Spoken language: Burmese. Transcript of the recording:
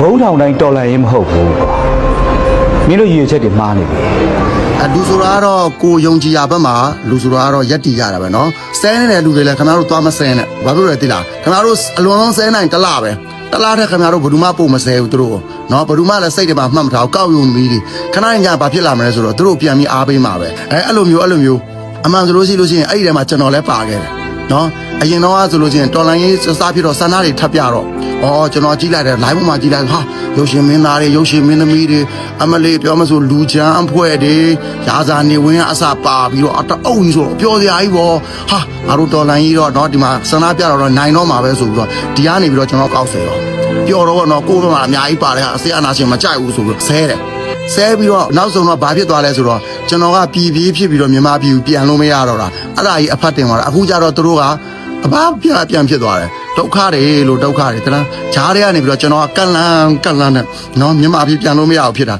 ဘုံထောင်တိုင်းတော်လန်ရင်မဟုတ်ဘူးကွာမင်းတို့ရည်ရွယ်ချက်တွေမှားနေပြီအလူဆိုတာကတော့ကိုယုံကြည်ရဘက်မှာလူဆိုတာကတော့ယက်တီရတာပဲနော်ဆဲနေတဲ့လူတွေလည်းခင်ဗျားတို့သွားမဆဲနဲ့ဘာဖြစ်လို့လဲသိလားခင်ဗျားတို့အလွန်ဆုံးဆဲနိုင်တလားပဲတလားတဲ့ခင်ဗျားတို့ဘယ်သူမှပုံမဆဲဘူးသူတို့နော်ဘယ်သူမှလည်းစိတ်တွေမှာမှတ်မထားဘူးကောက်ယုံမီးတွေခဏညဘာဖြစ်လာမလဲဆိုတော့သူတို့ပြန်ပြီးအားပေးမှာပဲအဲအဲ့လိုမျိုးအဲ့လိုမျိုးအမှန်ဆိုလို့ရှိလို့ရှိရင်အဲ့ဒီထဲမှာကျွန်တော်လည်းပါခဲ့တယ် နော်အရင်တော့ဆိုလို့ချင်းတော်လိုင်းရေးစဖြစ်တော့ဆန္ဒတွေထပ်ပြတော့ဩကျွန်တော်ကြည့်လိုက်တယ် live ပေါ်မှာကြည့်လိုက်ဟာရုပ်ရှင်မင်းသားတွေရုပ်ရှင်မင်းသမီးတွေအမလေးပြောမဆိုလူချမ်းအဖွဲ့တွေရာဇာနေဝင်းအစပါပြီးတော့အတအုပ်ကြီးဆိုတော့ပြောစရာကြီးပေါ့ဟာငါတို့တော်လိုင်းကြီးတော့နော်ဒီမှာဆန္ဒပြတော့နိုင်တော့မှာပဲဆိုပြီးတော့ဒီကနေပြီးတော့ကျွန်တော်ကောက်ဆယ်တော့ပြောတော့ဗောနော်ကိုယ်ဘက်မှာအများကြီးပါတယ်ဟာအစေအနာရှင်မကြိုက်ဘူးဆိုပြီးတော့ဆဲတယ် ဆဲပြီးတော့နောက်ဆုံးတော့ဘာဖြစ်သွားလဲဆိုတော့ကျွန်တော်ကပြည်ပြေးဖြစ်ပြီးတော့မြန်မာပြည်ကိုပြန်လို့မရတော့တာအဲ့ဒါကြီးအဖတ်တင်သွားတာအခုကျတော့သူတို့ကအဘာပြန်ပြန်ဖြစ်သွားတယ်ဒုက္ခတွေလို့ဒုက္ခတွေတလားဂျားတွေကနေပြီးတော့ကျွန်တော်ကကန့်လန့်ကန့်လန့်နဲ့နော်မြန်မာပြည်ပြန်လို့မရအောင်ဖြစ်တာ